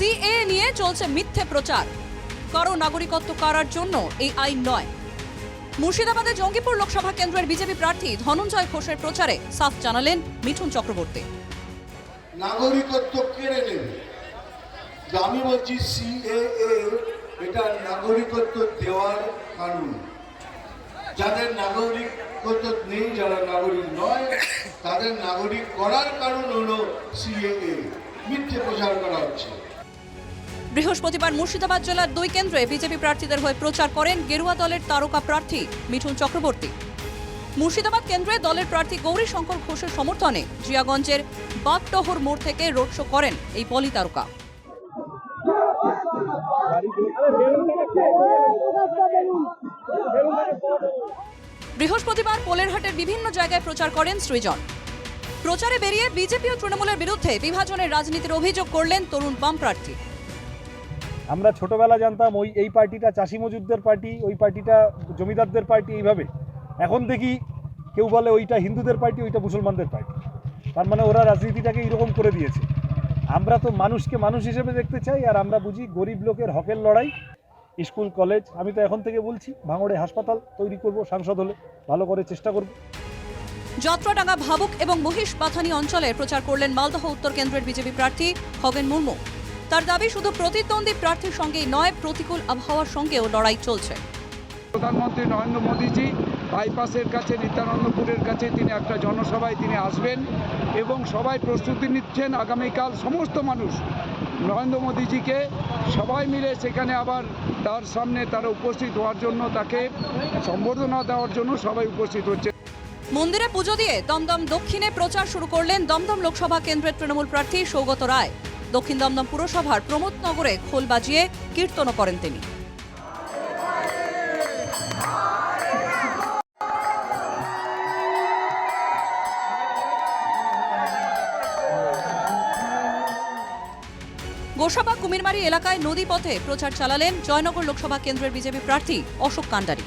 CA নিয়ে চলছে মিথ্যে প্রচার। কারও নাগরিকত্ব কারার জন্য এই আইন নয়। মুর্শিদাবাদে জঙ্গিপুর লোকসভা কেন্দ্রের বিজেপি প্রার্থী ধনঞ্জয় ঘোষের প্রচারে সাফ জানালেন মিঠুন চক্রবর্তী। নাগরিকত্ব কেড়ে নেবে। আমি বলছি সিএএ, এটা নাগরিকত্ব দেওয়ার কানুন যাদের নাগরিকত্ব নেই, যারা নাগরিক নয়, তাদের নাগরিক করার কারণ হলো সিএএ। মিথ্যে প্রচার করা হচ্ছে। বৃহস্পতিবার মুর্শিদাবাদ জেলার দুই কেন্দ্রে বিজেপি প্রার্থীদের হয়ে প্রচার করেন গেরুয়া দলের তারকা প্রার্থী মিঠুন চক্রবর্তী। মুর্শিদাবাদ কেন্দ্রে দলের প্রার্থী গৌরী শঙ্কর ঘোষের সমর্থনে জিয়াগঞ্জের বাগটহর মোড় থেকে রোড শো করেন এই পলি তারকা। বৃহস্পতিবার পোলেরহাটের বিভিন্ন জায়গায় প্রচার করেন সৃজন। প্রচারে বেরিয়ে বিজেপি ও তৃণমূলের বিরুদ্ধে বিভাজনের রাজনীতির অভিযোগ করলেন তরুণ বাম প্রার্থী। আমরা ছোটবেলা জানতাম ওই, এই পার্টিটা চাষি মজুরদের পার্টি, ওই পার্টিটা জমিদারদের পার্টি, এইভাবে। এখন দেখি কেউ বলে ওইটা হিন্দুদের পার্টি, ওইটা মুসলমানদের পার্টি। তার মানে ওরা রাজনীতিটাকে এরকম করে দিয়েছে। আমরা তো মানুষকে মানুষ হিসেবে দেখতে চাই, আর আমরা বুঝি গরিব লোকের হকের লড়াই। স্কুল, কলেজ, আমি তো এখন থেকে বলছি, ভাঙড়ে হাসপাতাল তৈরি করব, সাংসদ হলে ভালো করে চেষ্টা করব। যাত্রাডাঙ্গা ভাবুক এবং মহিষ পাথানি অঞ্চলে প্রচার করলেন মালদহ উত্তর কেন্দ্রের বিজেপি প্রার্থী খগেন মুর্মু। তার দাবি শুধু প্রতিদ্বন্দ্বী প্রার্থীর সঙ্গেই নয় প্রতিকূল আবহাওয়ার সঙ্গেও লড়াই চলছে। প্রধানমন্ত্রী নরেন্দ্র মোদীজি বাইপাসের কাছে নিত্যানন্দপুরের কাছে তিনি একটা জনসভায় তিনি আসবেন এবং সবাই প্রস্তুতি নিচ্ছেন আগামীকাল সমস্ত মানুষ। নরেন্দ্র মোদীজিকে সবাই মিলে সেখানে আবার তার সামনে তারা উপস্থিত হওয়ার জন্য তাকে সম্বর্ধনা দেওয়ার জন্য সবাই উপস্থিত হচ্ছে। মন্দিরে পুজো দিয়ে দমদম দক্ষিণে প্রচার শুরু করলেন দমদম লোকসভা কেন্দ্রের তৃণমূল প্রার্থী সৌগত রায়। দক্ষিণ দমদম পুরসভার প্রমোদনগরে খোল বাজিয়ে কীর্তনও করেন তিনি। গোসাবা কুমিরমারি এলাকায় নদীপথে প্রচার চালালেন জয়নগর লোকসভা কেন্দ্রের বিজেপি প্রার্থী Ashok Kandari.